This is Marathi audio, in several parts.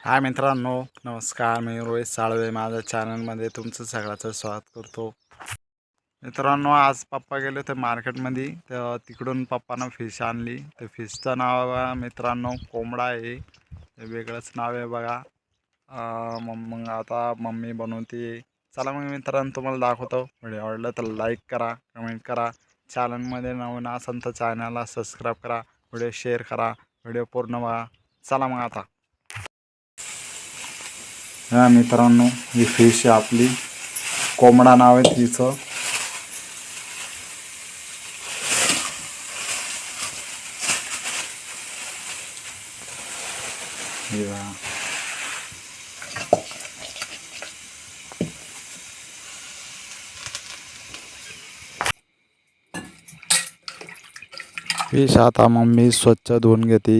हाय मित्रांनो नमस्कार. मी रोहित साळवे. माझ्या चॅनलमध्ये तुमचं सगळ्याचं स्वागत करतो. मित्रांनो आज पप्पा गेले होते मार्केटमध्ये. तर तिकडून पप्पानं फिश आणली. तर फिशचं नाव मित्रांनो कोंबडा आहे. ते वेगळंच नाव आहे बघा. मग मग आता मम्मी बनवते. चला मग मित्रांनो तुम्हाला दाखवतो. व्हिडिओ आवडलं तर लाईक करा कमेंट करा. चॅनलमध्ये नवीन असेल तर चॅनलला सबस्क्राईब करा. व्हिडिओ शेअर करा. व्हिडिओ पूर्ण बघा. चला मग आता. हा मित्रांनो ही फिश आहे आपली. कोंबडा नाव आहे तिचं. फिश आता मम्मी स्वच्छ धुवून घेते.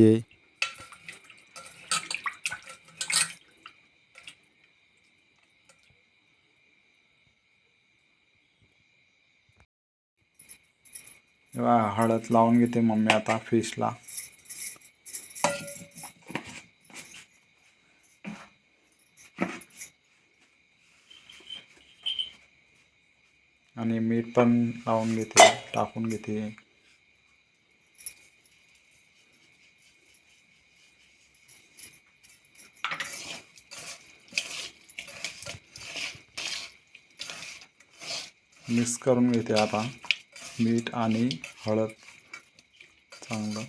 हळद लावून घेते मम्मी आता फिशला आणि मीठ पण लावून घेते टाकून घेते. मिक्स करून घेते आता. मीठ आणि हळद चांगलं.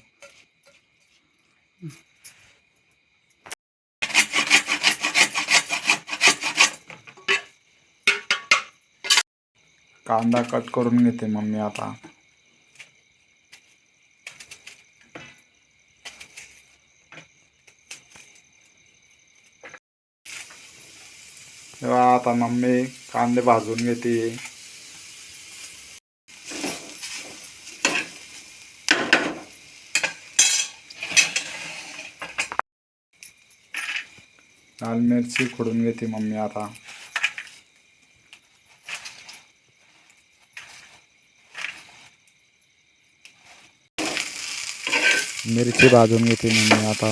कांदा कट करून घेते मम्मी आता. आता मम्मी कांदे भाजून घेते. लाल मिरची खोडून घेते मम्मी आता. मिरची भाजून घेते मम्मी आता.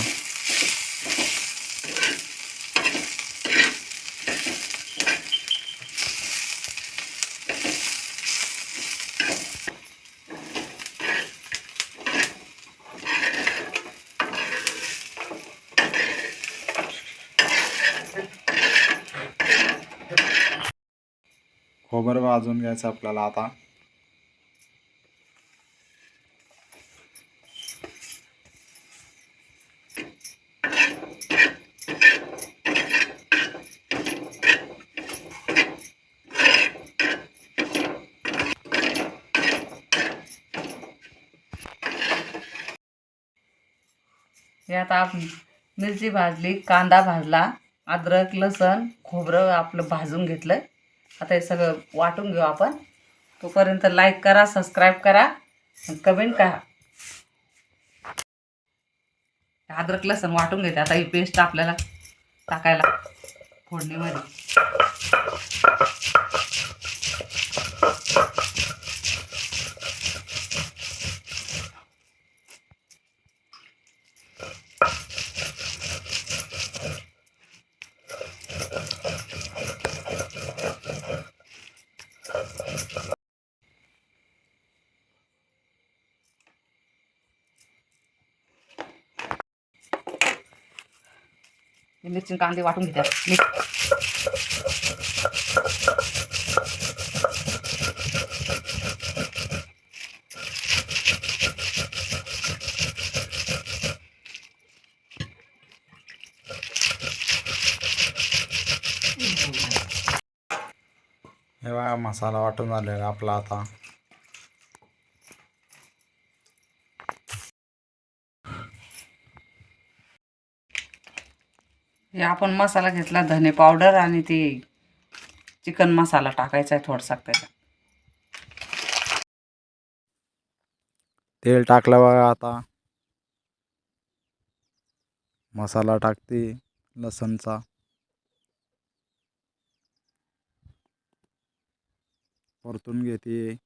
खोबरं भाजून घ्यायचं आपल्याला आता. यात आप मिरची भाजली कांदा भाजला अद्रक लसण खोबरं आपलं भाजून घेतलं आता हे सगळं वाटून घेऊ आपण. तोपर्यंत लाईक करा सबस्क्राईब करा आणि कमेंट करा. अद्रक लसण वाटून घेते. आता ही पेस्ट आपल्याला टाकायला फोडणीमध्ये. मिरची आणि कांदे वाटून घेतात मीठ. हे बघा मसाला वाटून झालेला आपला आता. हे आपण मसाला घेतला धने पावडर आणि ते चिकन मसाला टाकायचा आहे थोडासा त्याच्यात. तेल टाकलं बघा आता. मसाला टाकते लसणचा. परतून घेते.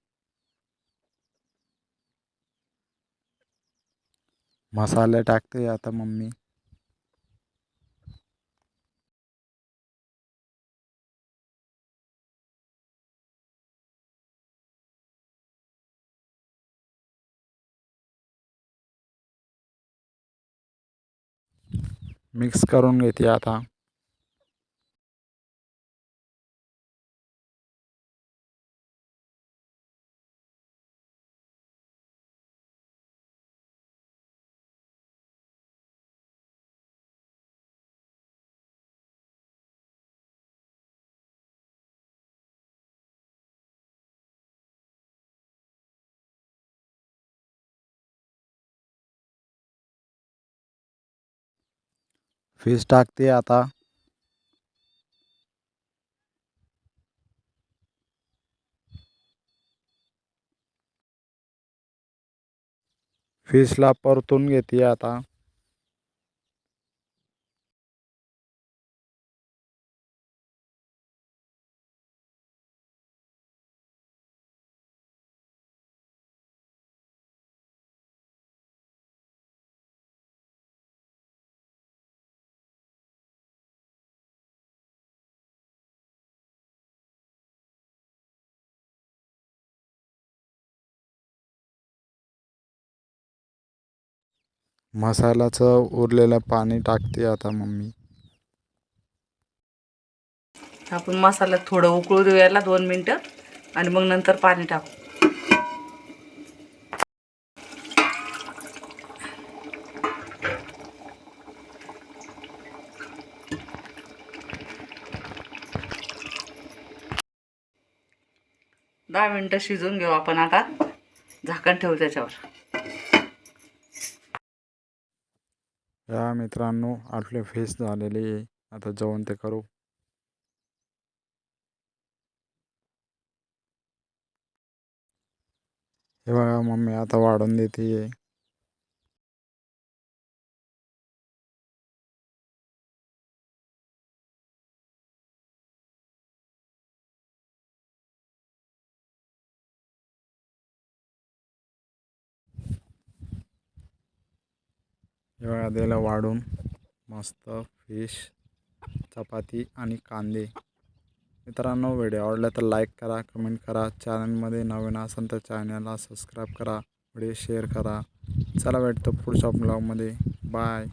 मसाले टाकते आता मम्मी. मिक्स करून घेते आता. फ़िश टाकते आता फिशला परतून घेते आता मसाल्याचं उरलेलं पाणी टाकते आता मम्मी. आपण मसाला थोडं उकळू देऊयाला दोन मिनटं आणि मग नंतर पाणी टाकू. दहा मिनटं शिजवून घेऊ आपण आता झाकण ठेवू त्याच्यावर. या मित्रांनो आपले फेस झालेले आहे. आता जेवण ते करू. हे बघा मम्मी आता वाढून देते. हे वाढून मस्त फिश चपाती आणि कांदे. मित्रांनो व्हिडिओ आवडला तर लाईक करा कमेंट करा. चॅनलमध्ये नवीन असेल तर चॅनलला सबस्क्राईब करा. व्हिडिओ शेअर करा. चला भेटतो पुढच्या ब्लॉगमध्ये बाय